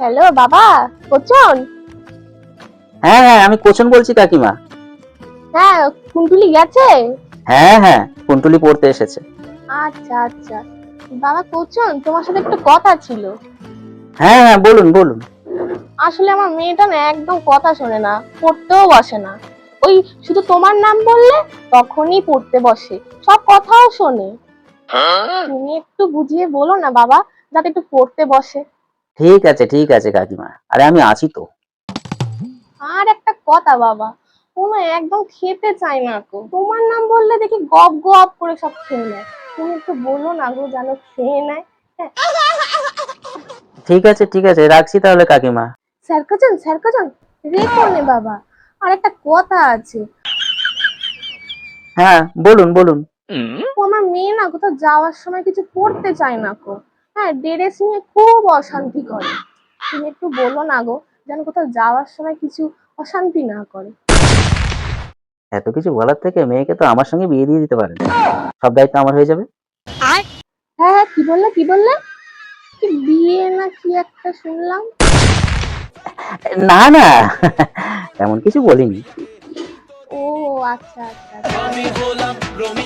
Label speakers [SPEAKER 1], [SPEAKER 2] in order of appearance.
[SPEAKER 1] Hello বাবা cushion?
[SPEAKER 2] হ্যাঁ হ্যাঁ আমি কোচন বলছি কাকিমা।
[SPEAKER 1] হ্যাঁ কুন্টুলি গেছে?
[SPEAKER 2] হ্যাঁ হ্যাঁ কুন্টুলি পড়তে এসেছে।
[SPEAKER 1] আচ্ছা আচ্ছা। বাবা কোচন তোমার সাথে একটু কথা ছিল।
[SPEAKER 2] হ্যাঁ হ্যাঁ বলুন বলুন।
[SPEAKER 1] আসলে আমার মেয়েটা না একদম কথা শোনে না পড়তেও বসে না। ওই শুধু তোমার নাম বললে তখনই পড়তে বসে। সব কথাও শোনে। তুমি একটু বুঝিয়ে বলো না বাবা যাতে একটু পড়তে বসে।
[SPEAKER 2] ঠিক আছে ঠিক আছে কাকিমা। আরে আমি আছি তো।
[SPEAKER 1] আর একটা কথা বাবা না একদম খেতে চায় না গো তোমার নাম বললে দেখি গপ গপ করে সব খেয়ে নেয়। তুমি একটু বলো না গো যেন খেয়ে নেয়। হ্যাঁ।
[SPEAKER 2] ঠিক আছে ঠিক আছে রাখছি তাহলে কাকিমা।
[SPEAKER 1] স্যার কাছেন স্যার কাছেন রেখো নে বাবা। আর একটা কথা আছে।
[SPEAKER 2] হ্যাঁ বলুন বলুন।
[SPEAKER 1] ও আমার মেয়ে না কোথাও যাওয়ার সময় কিছু পড়তে চায় না গো হ্যাঁ ড্রেস নিয়ে খুব অশান্তি করে। তুমি একটু বলো না গো যেন কোথাও যাওয়ার সময় কিছু অশান্তি না করে।
[SPEAKER 2] এত কিছু বলার থেকে মেয়েকে তো আমার সঙ্গে বিয়ে দিয়ে দিতে পারেন সব দায়িত্ব আমার হয়ে যাবে।
[SPEAKER 1] হ্যাঁ হ্যাঁ কি বললে কি বললে? কি বিয়ে না কি একটা শুনলাম?
[SPEAKER 2] না না তেমন কিছু বলিনি।
[SPEAKER 1] ও আচ্ছা আচ্ছা আচ্ছা।